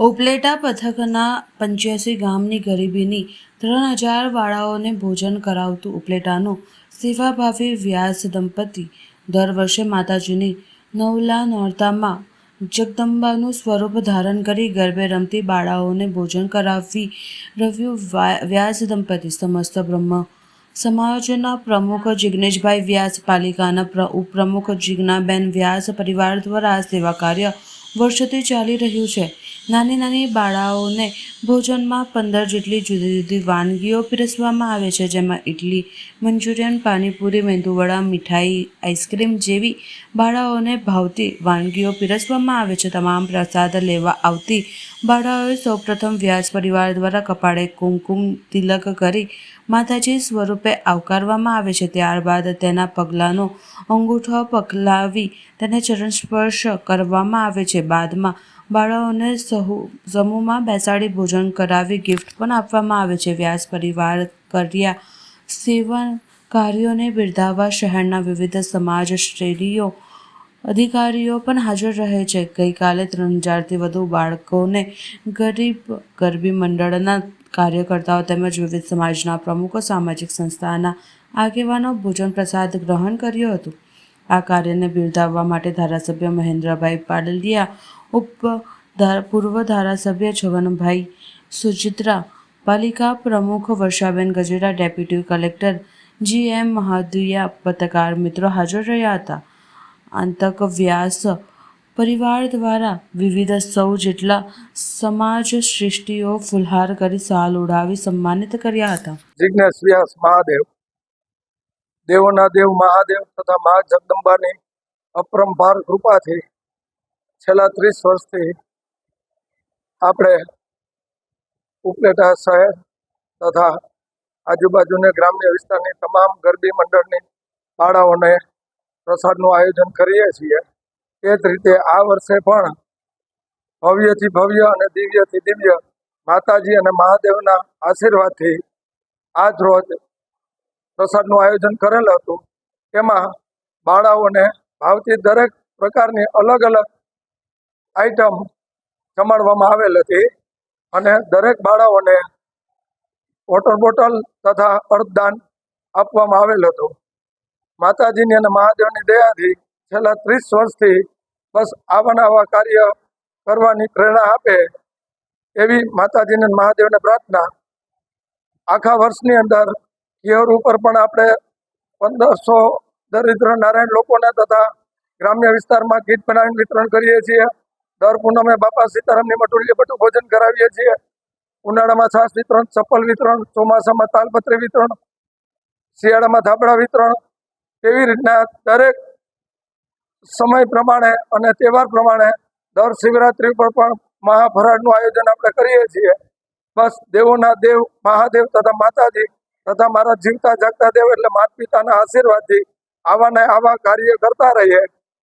ઉપલેટા પથકના પંચ્યાસી ગામની ગરીબીની ત્રણ હજાર વાળાઓને ભોજન કરાવતું ઉપલેટાનું સેવાભાવી વ્યાસ દંપતી દર વર્ષે માતાજીની નવલા નોરતામાં જગદંબાનું સ્વરૂપ ધારણ કરી ગરબે રમતી બાળાઓને ભોજન કરાવી રહ્યું વ્યાસ દંપતી. સમસ્ત બ્રહ્મ સમાજના પ્રમુખ જિગ્નેશભાઈ વ્યાસ, પાલિકાના પ્ર- ઉપપ્રમુખ જિજ્ઞાબેન વ્યાસ, પરિવાર દ્વારા આ સેવા કાર્ય વર્ષોથી ચાલી રહ્યું છે. નાની નાની બાળાઓને ભોજનમાં પંદર જેટલી જુદી જુદી વાનગીઓ પીરસવામાં આવે છે, જેમાં ઇડલી મંચુરિયન, પાણીપુરી, મેંદુવડા, મીઠાઈ, આઈસ્ક્રીમ જેવી બાળાઓને ભાવતી વાનગીઓ પીરસવામાં આવે છે. તમામ પ્રસાદ લેવા આવતી બાળાઓએ સૌપ્રથમ વ્યાસ પરિવાર દ્વારા કપાળે કુમકુમ તિલક કરી માતાજી સ્વરૂપે આવકારવામાં આવે છે. ત્યારબાદ તેના પગલાંનો અંગૂઠો પકલાવી તેને ચરણ સ્પર્શ કરવામાં આવે છે. બાદમાં બાળાઓને સહુ, સમૂહમાં બેસાડી ભોજન કરાવી ગિફ્ટ પણ આપવામાં આવે છે. વ્યાસ પરિવાર કર્યા સેવન કાર્યોને બિરદાવવા શહેરના વિવિધ સમાજ શ્રેણીઓ અધિકારીઓ પણ હાજર રહે છે. ગઈકાલે ત્રણ હજારથી વધુ બાળકોને ગરીબ, ગરબી મંડળના કાર્યકર્તાઓ તેમજ વિવિધ સમાજના પ્રમુખો, સામાજિક સંસ્થાના આગેવાનો ભોજન પ્રસાદ ગ્રહણ કર્યું હતું. આ કાર્યને બિરદાવવા માટે ધારાસભ્ય મહેન્દ્રભાઈ પાડલિયા, ઉપ પૂર્વ ધારાસભ્ય છગનભાઈ સુચિત્રા, પાલિકા પ્રમુખ Varshaben Gajera deputy collector G M Mahaduya, પત્રકાર મિત્રો હાજર રહ્યા હતા. આંતક વ્યાસ પરિવાર દ્વારા વિવિધ સૌ જેટલા સમાજ સૃષ્ટિઓ ફુલહાર કરી સાલ ઉડાવી સન્માનિત કર્યા હતા. જિજ્ઞેશ વ્યાસ મહાદેવ, દેવોના દેવ મહાદેવ તથા મા જગદંબાની અપરંપાર કૃપાથી છેલ્લા ત્રીસ વર્ષથી આપણે ઉપલેટા શહેર તથા આજુબાજુના ગ્રામ્ય વિસ્તારની તમામ ગરબી મંડળની બાળાઓને પ્રસાદનું આયોજન કરીએ છીએ. એ જ રીતે આ વર્ષે પણ ભવ્યથી ભવ્ય અને દિવ્યથી દિવ્ય માતાજી અને મહાદેવના આશીર્વાદથી આજ રોજ પ્રસાદનું આયોજન કરેલ હતું. તેમાં બાળાઓને ભાવતી દરેક પ્રકારની અલગ અલગ આઈટમ જમાડવામાં આવેલ હતી અને દરેક બાળાઓને વોટર બોટલ તથા અર્થદાન આપવામાં આવેલ હતું. માતાજીની અને મહાદેવની દયાથી છેલ્લા ત્રીસ વર્ષથી બસ આવા આવા કાર્ય કરવાની પ્રેરણા આપે એવી માતાજીને મહાદેવને પ્રાર્થના. આખા વર્ષની અંદર ઘેર ઉપર પણ આપણે પંદરસો દરિદ્ર નારાયણ લોકોને તથા ગ્રામ્ય વિસ્તારમાં કીટ બનાવીને વિતરણ કરીએ છીએ. દર પૂનમે બાપા સીતારામની મટુલીએ બધું ભોજન કરાવીએ છીએ. ઉનાળામાં છાશ વિતરણ, ચપ્પલ વિતરણ, ચોમાસામાં તાલપત્રી વિતરણ, શિયાળામાં ધાબળા વિતરણ એવી રીતના દરેક સમય પ્રમાણે અને તહેવાર પ્રમાણે દર શિવરાત્રિ પર પણ મહાફરાળનું આયોજન આપણે કરીએ છીએ. બસ દેવોના દેવ, મહાદેવ તથા માતાજી તથા મારા જીવતા જાગતા દેવ એટલે માતા પિતાના આશીર્વાદથી આવા ને આવા કાર્ય કરતા રહીએ.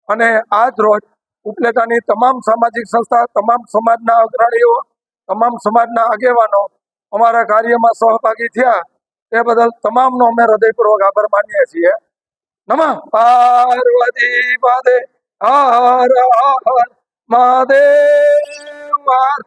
અને આજ રોજ ઉપલેટાની તમામ સામાજિક સંસ્થા, તમામ સમાજના અગ્રણીઓ, તમામ સમાજના આગેવાનો અમારા કાર્યમાં સહભાગી થયા. તે બદલ તમામનો અમે હૃદયપૂર્વક આભાર માનીએ છીએ. நம பார்வதி பதே ஆர் மாதே மார்